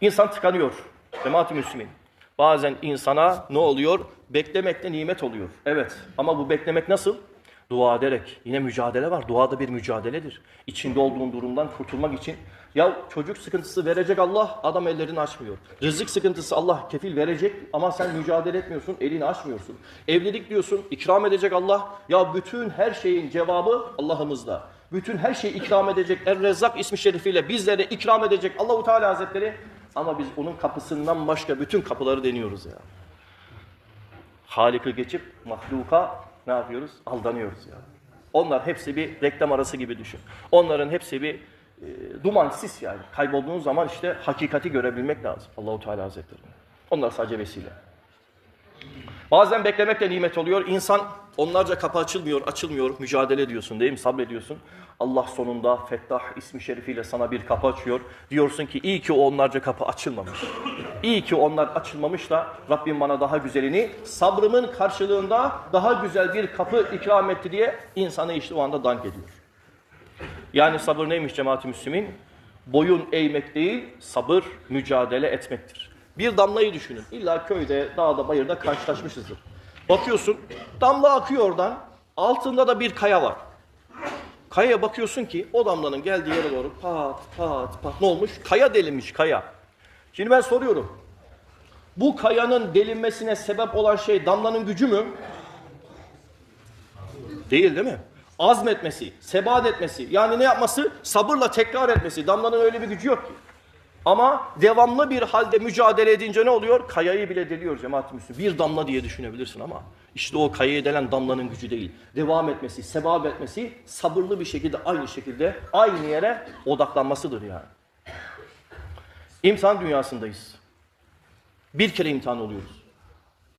İnsan tıkanıyor. Cemaat-i Müslümin. Bazen insana ne oluyor? Beklemekte nimet oluyor. Evet ama bu beklemek nasıl? Dua ederek. Yine mücadele var. Dua da bir mücadeledir. İçinde olduğun durumdan kurtulmak için. Ya çocuk sıkıntısı verecek Allah, adam ellerini açmıyor. Rızık sıkıntısı Allah kefil verecek ama sen mücadele etmiyorsun, elini açmıyorsun. Evlilik diyorsun, ikram edecek Allah. Ya bütün her şeyin cevabı Allah'ımızda. Bütün her şeyi ikram edecek Er-Rezzak ismi şerifiyle bizlere ikram edecek Allahu Teala Hazretleri. Ama biz onun kapısından başka bütün kapıları deniyoruz ya. Halik'i geçip mahluka ne yapıyoruz? Aldanıyoruz ya. Onlar hepsi bir reklam arası gibi düşün. Onların hepsi bir e, duman sis yani. Kaybolduğun zaman işte hakikati görebilmek lazım. Allahu Teala Hazretleri. Onlar sadece vesile. Bazen beklemek de nimet oluyor. İnsan onlarca kapı açılmıyor, açılmıyor. Mücadele ediyorsun değil mi? Sabrediyorsun. Allah sonunda Fettah ismi şerifiyle sana bir kapı açıyor. Diyorsun ki iyi ki onlarca kapı açılmamış. İyi ki onlar açılmamış da Rabbim bana daha güzelini sabrımın karşılığında daha güzel bir kapı ikram etti diye insanı işte o anda dank ediyor. Yani sabır neymiş cemaat-i müslümin? Boyun eğmek değil, sabır mücadele etmektir. Bir damlayı düşünün. İlla köyde, dağda, bayırda karşılaşmışızdır. Bakıyorsun, damla akıyor oradan. Altında da bir kaya var. Kayaya bakıyorsun ki o damlanın geldiği yere doğru pat pat pat ne olmuş? Kaya delinmiş kaya. Şimdi ben soruyorum. Bu kayanın delinmesine sebep olan şey damlanın gücü mü? Değil değil mi? Azmetmesi, sebat etmesi. Yani ne yapması? Sabırla tekrar etmesi. Damlanın öyle bir gücü yok ki. Ama devamlı bir halde mücadele edince ne oluyor? Kayayı bile deliyor cemaat-i Müslümin. Bir damla diye düşünebilirsin ama işte o kayayı delen damlanın gücü değil. Devam etmesi, sebap etmesi, sabırlı bir şekilde aynı şekilde aynı yere odaklanmasıdır yani. İmtihan dünyasındayız. Bir kere imtihan oluyoruz.